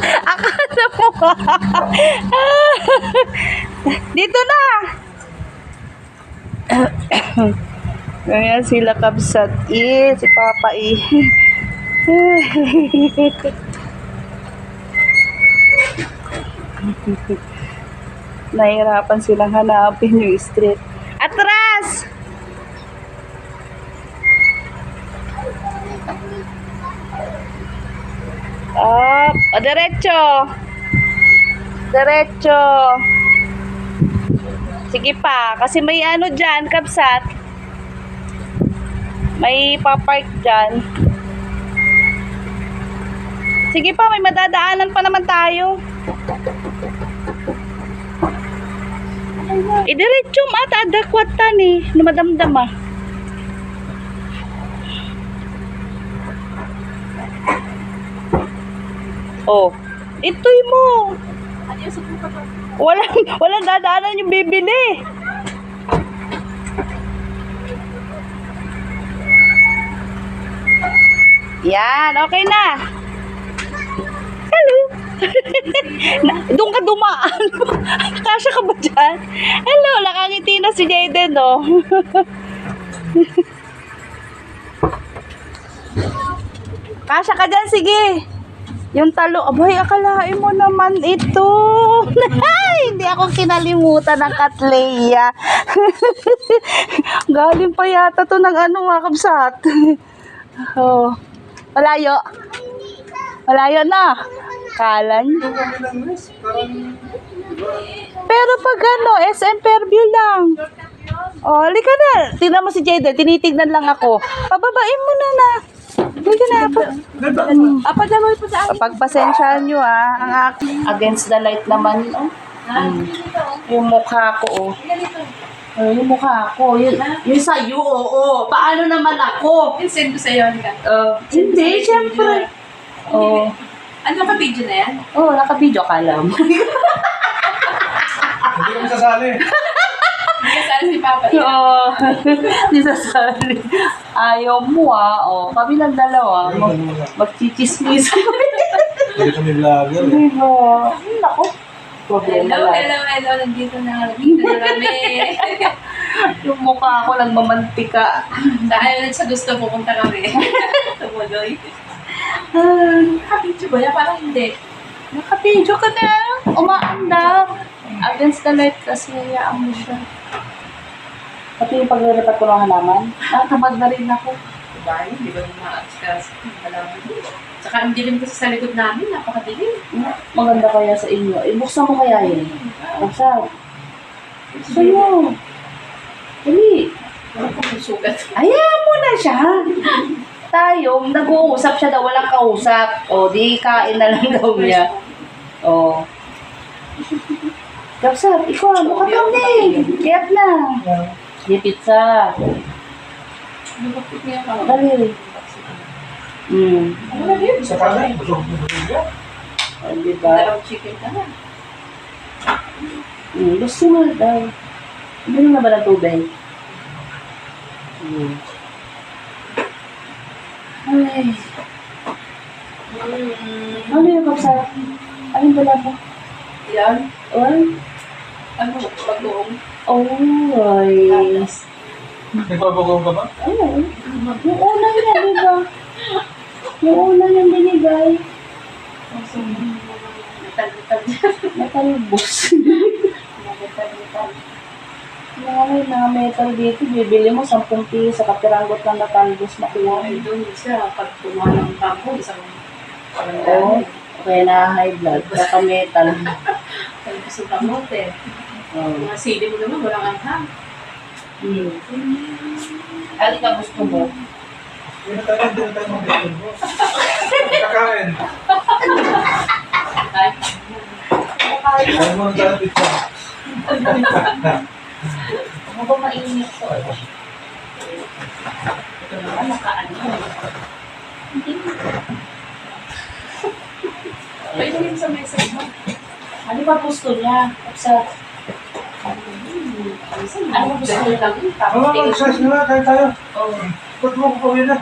Akala mo? Dito na! Ganyan sila kabsat. Eh, si Papa eh. Nahirapan silang hanapin yung street. Atras! Up! O, diretso! Diretso! Sige pa, kasi may ano dyan, kabsat. May papark dyan. Sige pa, may madadaanan pa naman tayo. Idiretso mo at adakwat tani. Numadamdam ah. Oh, ito'y mo. Walang, walang dadaanan yung bibili. Yan, okay na. Hello. doon ka dumaan. Kasya ka ba dyan? Hello, nakangiti na si Jaden, no? Kasya ka dyan, sige. Yung talo, abay, akalain mo naman ito. Ay, hindi ako kinalimutan ng Katleya. Galing pa yata to ng ano, mga kabsat. oh. Malayo. Malayo na. Kala niyo. Pero pag ano, SM Fairview lang. Oh, halika na. Tingnan mo si Jaden, tinitignan lang ako. Pababain mo na na. Halika na. Pa, apa naman po sa akin. Pagpasensyahan nyo ah. Ang aking against the light naman. Oh. Mm. Yung mukha ko oh. Oh, yung mukha ko. Yun, yung sa'yo, oo. Paano naman ako? Send ko sa'yo, Nika. Uh, hindi, syempre. Oh. Ano ka video na yan? Oh, naka-video ka lang. Hindi kami sasali. Si Papa. Oo. Hindi sasali. Ayaw mo ah. Oh, kami lang dalawa. Mag, magchichismis. Hindi kami vlogger. eh. Hindi ba? Problema Hello, hello, hello. Nandito na. Nandito na kami. Yung mukha ko lang mamantika. Dahil sa gusto pupunta kami. Tumuloy. Ah, Nakabidyo ba yan? Parang hindi. Naka-video ka na. Umaandar. Against the light kasi hayaan mo siya. Pati yung pagre-repat ko ng halaman, natamad na rin ako. Diba? Hindi ba yung mga atskas? Malaman mo. Tsaka ang dilim kasi sa likod namin. Napakadilim. Maganda kaya sa inyo. Eh, buksan mo kaya yun. Buksan. Buksan mo. Dali. Parang kung sugat. Ayaw mo na siya. Tayo, nag-uusap siya daw, walang kausap. O, di kain na lang daw niya. O. Kapsat, ikaw, mukha ka na eh. Kiyat na. Di pizza. Dali. Hmm. Ano na yun? Sa mo ba? O, di ba? Dalawang chicken ka na. Hmm, gusto mo daw. Hindi na ba ng tubig? Hmm. Ay. Ano yung kapsat? Ayun pala mo. Yan. Ay. Ano? Pag-uong. Oh, ay. Tapos. Nagpapagawang ka ba? Oo. Yung una niya, di ba? Yung una niyang binigay. Metal-metal Natalbos. Metal-metal. Mga may mga metal dito, bibili mo 10 piso, kapiranggot lang natalbos makuha. Ay, doon siya. Pag kumuha ng bangko, isang Oo. parang Kaya na high blood, baka metal. Tapos sa kamote. Oo. Mga sili mo naman, walang anghang. Hmm. Ano ka gusto mo? Hindi na tayo, hindi na tayo mag-video mo. Kakain. Ay, Kaya mo na tayo pizza. Ano ba mainit to? Ito naman, nakaano. pwede yun sa mesa mo. Ano ba gusto niya? Sa, ano mo gusto nyo lang? Mga mag-size nila, tayo tayo. Oo. Ba't mo ko na?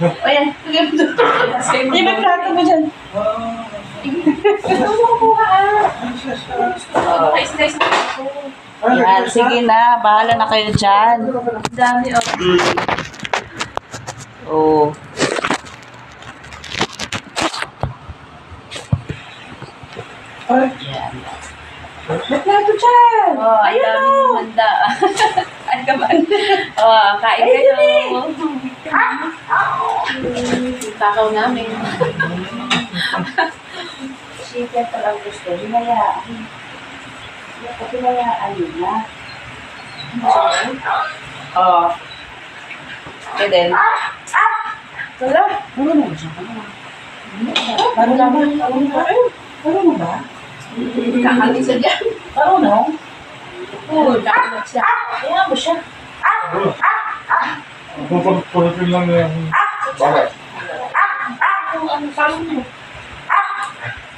O yan, tuloy mo doon. Ba plato mo dyan? Ito mo kuha ah. Oo, nice sige na. Bahala na kayo dyan. Dami oh. Oo. Oh. Yan. Naplato dyan. Oh, ang Ayun dami o. handa. Ay, kaman. Oh, kain Ayun kayo. Yung Takaw namin. Chicken pa lang gusto. Hinayaan. Hinayaan yun na. Oo. Okay din. Wala. Mo ba siya? Ano lang ba? Ano mo ba? Kakalisa dyan. Ano no? Oo, kakalat siya. Kaya mo siya. pupulpulpul lang na yung... Bakit? Kung ano sabi mo.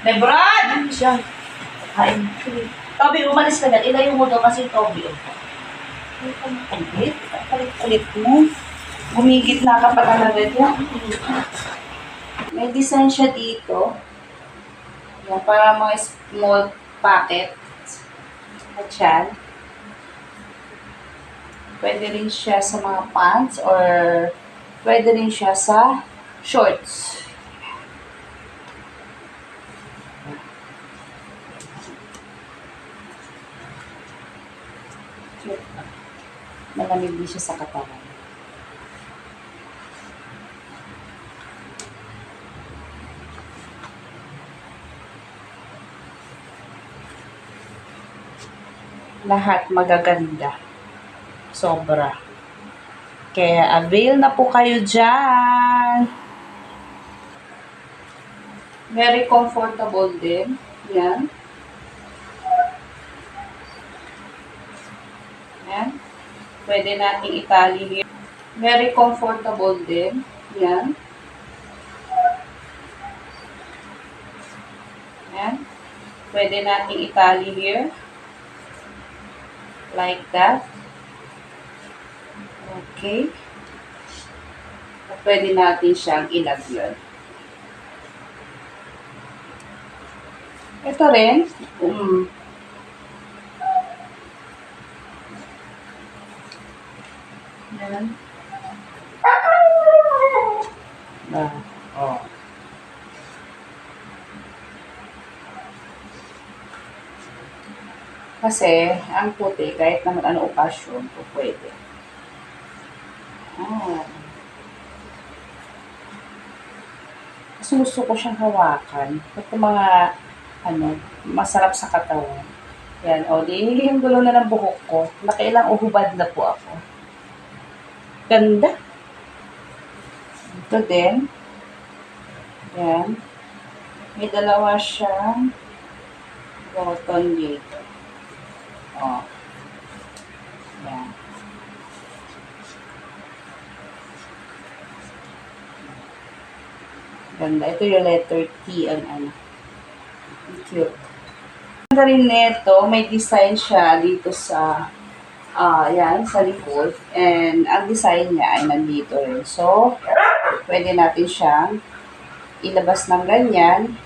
Lebron! Siya. Kain. Toby, umalis ka dyan. Ilayo mo daw kasi Toby. Palit. Palit mo. Gumigit na ka pa talaga dyan. May design siya dito. Yan, para mga small packet. At yan. Pwede rin siya sa mga pants or pwede rin siya sa shorts. Malamig din siya sa katawan. Lahat magaganda. Sobra. Kaya avail na po kayo dyan. Very comfortable din. Yan. Yan. Pwede nating itali here. Very comfortable din. Yan. Yan. Pwede nating itali here. Like that. Okay. At pwede natin siyang ilagyan. Ito rin. Um, Yan. Ah. Kasi, ang puti, kahit naman ano okasyon, po pwede. Ah. Mas gusto ko siyang hawakan. Ito mga, ano, masarap sa katawan. Yan, o, di, yung gulo na ng buhok ko. Nakailang uhubad na po ako. Ganda. Ito din. Yan. May dalawa siyang button dito. Oh. Yan. Ganda. Ito yung letter T ang ano. Cute. Ganda rin nito, may design siya dito sa ah yan, sa likod. And ang design niya ay nandito rin. So, pwede natin siyang ilabas ng ganyan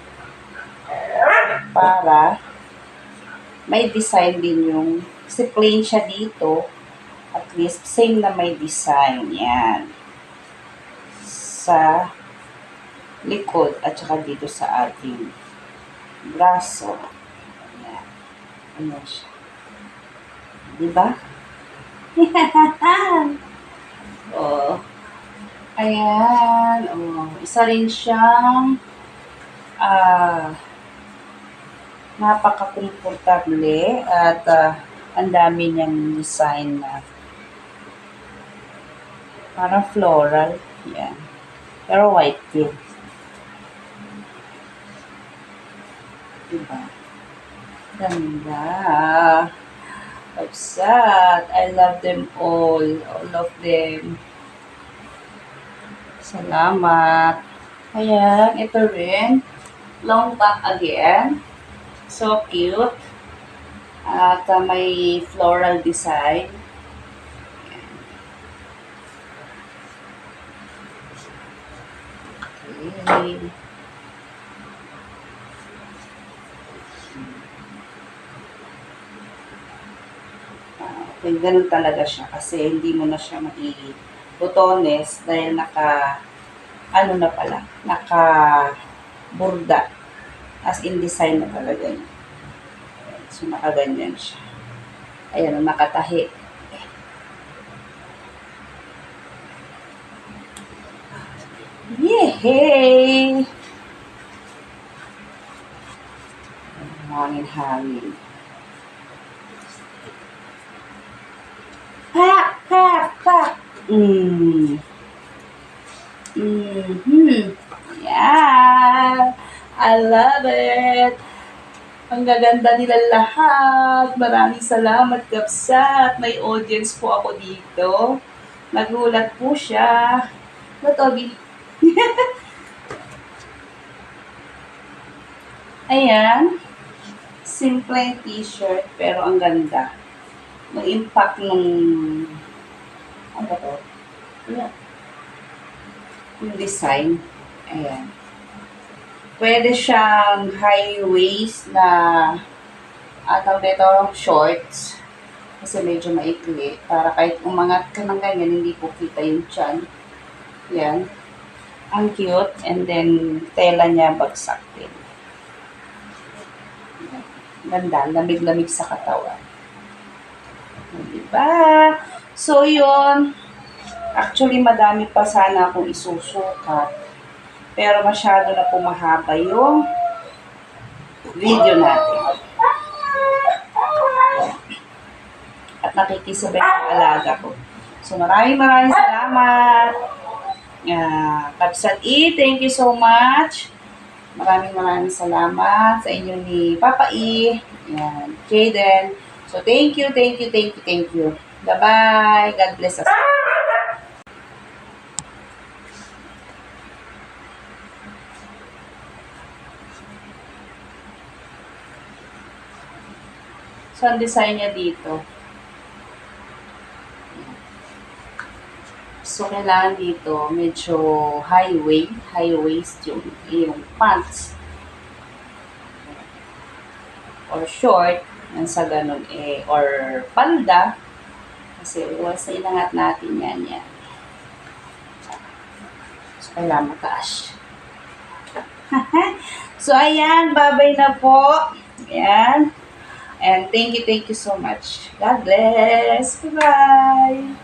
para may design din yung kasi plain siya dito. At least same na may design. Yan. Sa likod at saka dito sa ating braso. Yan. Ano siya? Diba oh ayan. Oh isa rin siyang ah napaka-komportable at ah, ang dami niyang design na parang floral. Yan. Pero white yun. Diba? Ganda. Upsat. I love them all. All of them. Salamat. Ayan, ito rin. Long back again. So cute. At uh, may floral design. Okay. Okay, ganun talaga siya kasi hindi mo na siya mai-botones dahil naka ano na pala, naka burda As in design na talaga niya. So, nakaganyan siya. Ayan, nakatahi. Yehey! Hangin-hangin. Ha! Ha! Ha! Mm. Mm-hmm. Yeah! I love it! Ang gaganda nila lahat. Maraming salamat, Kapsat. May audience po ako dito. Nagulat po siya. Toby? Ayan. Simple t-shirt, pero ang ganda. Yung impact nung... Ano ba to? Ayan. Yung design. Ayan. Pwede siyang high waist na ataw dito shorts. Kasi medyo maikli. Para kahit umangat ka ng ganyan, hindi po kita yung chan. Yan. Ang cute. And then, tela niya bagsak din. Ganda. Lamig-lamig sa katawan. Diba? So, yun. Actually, madami pa sana akong isusukat. Pero masyado na po mahaba yung video natin. At nakikisabay ang alaga ko. So maraming maraming salamat. Uh, Kapsat E, thank you so much. Maraming maraming salamat sa inyo ni Papa E. Yan, Jaden. So thank you, thank you, thank you, thank you. Bye-bye. God bless us. So, ang design niya dito. So, kailangan dito, medyo high waist, high waist yung, yung pants. Or short, yan sa ganun eh, or palda. Kasi once na inangat natin yan, yan. So, kailangan mataas. so, ayan, babay na po. Ayan. And thank you, thank you so much. God bless. Bye-bye.